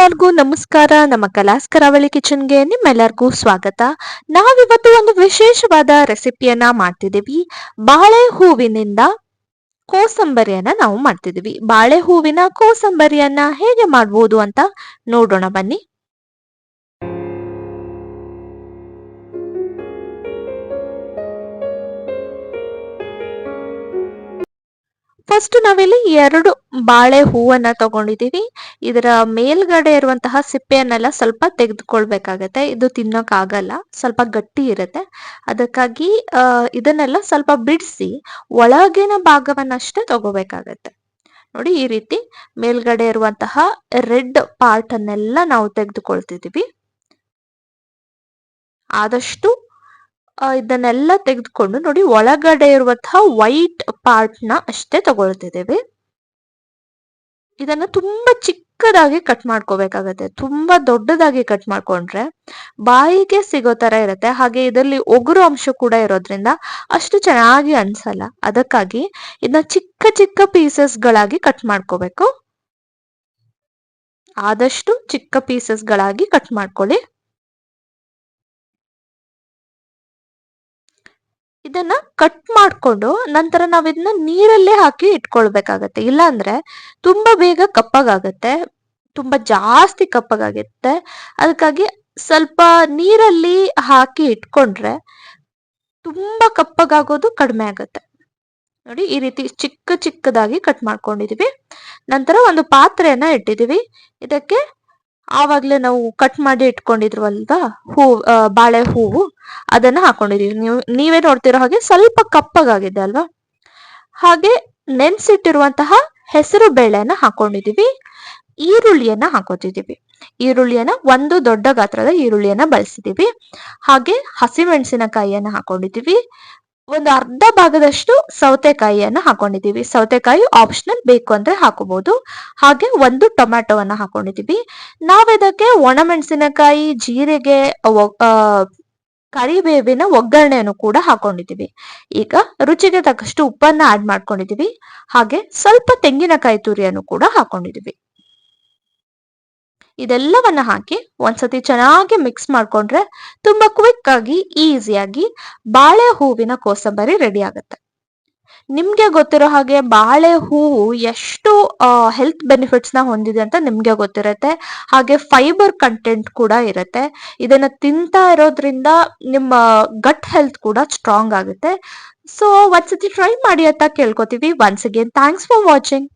ಎಲ್ಲರಿಗೂ ನಮಸ್ಕಾರ. ನಮ್ಮ ಕಲಾಸ್ ಕರಾವಳಿ ಕಿಚನ್ಗೆ ನಿಮ್ಮೆಲ್ಲರಿಗೂ ಸ್ವಾಗತ. ನಾವಿವತ್ತು ಒಂದು ವಿಶೇಷವಾದ ರೆಸಿಪಿಯನ್ನ ಮಾಡ್ತಿದ್ದೀವಿ. ಬಾಳೆ ಹೂವಿನಿಂದ ಕೋಸಂಬರಿಯನ್ನ ನಾವು ಮಾಡ್ತಿದೀವಿ ಬಾಳೆ ಹೂವಿನ ಕೋಸಂಬರಿಯನ್ನ ಹೇಗೆ ಮಾಡ್ಬೋದು ಅಂತ ನೋಡೋಣ ಬನ್ನಿ. ಫಸ್ಟ್ ನಾವಿಲ್ಲಿ ಎರಡು ಬಾಳೆ ಹೂವನ್ನ ತಗೊಂಡಿದೀವಿ. ಇದರ ಮೇಲ್ಗಡೆ ಇರುವಂತಹ ಸಿಪ್ಪೆಯನ್ನೆಲ್ಲ ಸ್ವಲ್ಪ ತೆಗೆದುಕೊಳ್ಬೇಕಾಗತ್ತೆ. ಇದು ತಿನ್ನೋಕ್ ಆಗಲ್ಲ ಸ್ವಲ್ಪ ಗಟ್ಟಿ ಇರುತ್ತೆ. ಅದಕ್ಕಾಗಿ ಇದನ್ನೆಲ್ಲ ಸ್ವಲ್ಪ ಬಿಡಿಸಿ ಒಳಗಿನ ಭಾಗವನ್ನಷ್ಟೇ ತಗೋಬೇಕಾಗತ್ತೆ. ನೋಡಿ ಈ ರೀತಿ ಮೇಲ್ಗಡೆ ಇರುವಂತಹ ರೆಡ್ ಪಾರ್ಟ್ ಅನ್ನೆಲ್ಲ ನಾವು ತೆಗೆದುಕೊಳ್ತಿದೀವಿ. ಆದಷ್ಟು ಇದನ್ನೆಲ್ಲ ತೆಗೆದುಕೊಂಡು ನೋಡಿ, ಒಳಗಡೆ ಇರುವಂತಹ ವೈಟ್ ಪಾರ್ಟ್ನ ಅಷ್ಟೇ ತಗೊಳ್ತಿದ್ದೇವೆ. ಇದನ್ನ ತುಂಬಾ ಚಿಕ್ಕದಾಗಿ ಕಟ್ ಮಾಡ್ಕೋಬೇಕಾಗತ್ತೆ. ತುಂಬಾ ದೊಡ್ಡದಾಗಿ ಕಟ್ ಮಾಡ್ಕೊಂಡ್ರೆ ಬಾಯಿಗೆ ಸಿಗೋ ತರ ಇರುತ್ತೆ. ಹಾಗೆ ಇದರಲ್ಲಿ ಒಗುರು ಅಂಶ ಕೂಡ ಇರೋದ್ರಿಂದ ಅಷ್ಟು ಚೆನ್ನಾಗಿ ಅನ್ಸಲ್ಲ. ಅದಕ್ಕಾಗಿ ಇದನ್ನ ಚಿಕ್ಕ ಚಿಕ್ಕ ಪೀಸಸ್ ಗಳಾಗಿ ಕಟ್ ಮಾಡ್ಕೋಬೇಕು. ಆದಷ್ಟು ಚಿಕ್ಕ ಪೀಸಸ್ ಗಳಾಗಿ ಕಟ್ ಮಾಡ್ಕೊಳ್ಳಿ. ಇದನ್ನ ಕಟ್ ಮಾಡ್ಕೊಂಡು ನಂತರ ನಾವ್ ಇದನ್ನ ನೀರಲ್ಲೇ ಹಾಕಿ ಇಟ್ಕೊಳ್ಬೇಕಾಗತ್ತೆ. ಇಲ್ಲಾಂದ್ರೆ ತುಂಬಾ ಬೇಗ ಕಪ್ಪಗಾಗತ್ತೆ. ತುಂಬಾ ಜಾಸ್ತಿ ಕಪ್ಪಗಾಗತ್ತೆ. ಅದಕ್ಕಾಗಿ ಸ್ವಲ್ಪ ನೀರಲ್ಲಿ ಹಾಕಿ ಇಟ್ಕೊಂಡ್ರೆ ತುಂಬಾ ಕಪ್ಪಗಾಗೋದು ಕಡಿಮೆ ಆಗತ್ತೆ. ನೋಡಿ ಈ ರೀತಿ ಚಿಕ್ಕ ಚಿಕ್ಕದಾಗಿ ಕಟ್ ಮಾಡ್ಕೊಂಡಿದೀವಿ. ನಂತರ ಒಂದು ಪಾತ್ರೆಯನ್ನ ಇಟ್ಟಿದೀವಿ. ಇದಕ್ಕೆ ಆವಾಗ್ಲೇ ನಾವು ಕಟ್ ಮಾಡಿ ಇಟ್ಕೊಂಡಿದ್ವಲ್ವಾ ಹೂ ಬಾಳೆ ಹೂವು ಅದನ್ನ ಹಾಕೊಂಡಿದೀವಿ. ನೀವು, ನೀವೇ ನೋಡ್ತಿರೋ ಹಾಗೆ ಸ್ವಲ್ಪ ಕಪ್ಪಗಾಗಿದೆ ಅಲ್ವಾ? ಹಾಗೆ ನೆನ್ಸಿಟ್ಟಿರುವಂತಹ ಹೆಸರು ಬೇಳೆನ ಹಾಕೊಂಡಿದೀವಿ. ಈರುಳ್ಳಿಯನ್ನ ಹಾಕೋತಿದೀವಿ. ಈರುಳ್ಳಿಯನ್ನ ಒಂದು ದೊಡ್ಡ ಗಾತ್ರದ ಈರುಳ್ಳಿಯನ್ನ ಬಳಸಿದೀವಿ. ಹಾಗೆ ಹಸಿಮೆಣಸಿನಕಾಯಿಯನ್ನ ಹಾಕೊಂಡಿದೀವಿ. ಒಂದು ಅರ್ಧ ಭಾಗದಷ್ಟು ಸೌತೆಕಾಯಿಯನ್ನ ಹಾಕೊಂಡಿದ್ದೀವಿ. ಸೌತೆಕಾಯಿ ಆಪ್ಷನಲ್ ಬೇಕು ಅಂದ್ರೆ ಹಾಕೋಬಹುದು. ಹಾಗೆ ಒಂದು ಟೊಮ್ಯಾಟೊವನ್ನ ಹಾಕೊಂಡಿದ್ದೀವಿ. ನಾವ್ ಇದಕ್ಕೆ ಒಣಮೆಣಸಿನಕಾಯಿ, ಜೀರಿಗೆ ಕರಿಬೇವಿನ ಒಗ್ಗರಣೆಯನ್ನು ಕೂಡ ಹಾಕೊಂಡಿದ್ದೀವಿ. ಈಗ ರುಚಿಗೆ ತಕ್ಕಷ್ಟು ಉಪ್ಪನ್ನ ಆಡ್ ಮಾಡ್ಕೊಂಡಿದ್ದೀವಿ. ಹಾಗೆ ಸ್ವಲ್ಪ ತೆಂಗಿನಕಾಯಿ ತುರಿಯನ್ನು ಕೂಡ ಹಾಕೊಂಡಿದೀವಿ ಇದೆಲ್ಲವನ್ನ ಹಾಕಿ ಒಂದ್ಸತಿ ಚೆನ್ನಾಗಿ ಮಿಕ್ಸ್ ಮಾಡ್ಕೊಂಡ್ರೆ ತುಂಬಾ ಕ್ವಿಕ್ ಆಗಿ ಈಸಿಯಾಗಿ ಬಾಳೆ ಹೂವಿನ ಕೋಸಂಬರಿ ರೆಡಿ ಆಗುತ್ತೆ. ನಿಮ್ಗೆ ಗೊತ್ತಿರೋ ಹಾಗೆ ಬಾಳೆ ಹೂವು ಎಷ್ಟು ಹೆಲ್ತ್ ಬೆನಿಫಿಟ್ಸ್ನ ಹೊಂದಿದೆ ಅಂತ ನಿಮ್ಗೆ ಗೊತ್ತಿರುತ್ತೆ. ಹಾಗೆ ಫೈಬರ್ ಕಂಟೆಂಟ್ ಕೂಡ ಇರುತ್ತೆ. ಇದನ್ನ ತಿಂತಾ ಇರೋದ್ರಿಂದ ನಿಮ್ಮ ಗಟ್ ಹೆಲ್ತ್ ಕೂಡ ಸ್ಟ್ರಾಂಗ್ ಆಗುತ್ತೆ. ಸೊ ಒಂದ್ಸತಿ ಟ್ರೈ ಮಾಡಿ ಅಂತ ಕೇಳ್ಕೊತೀವಿ. Once again thanks for watching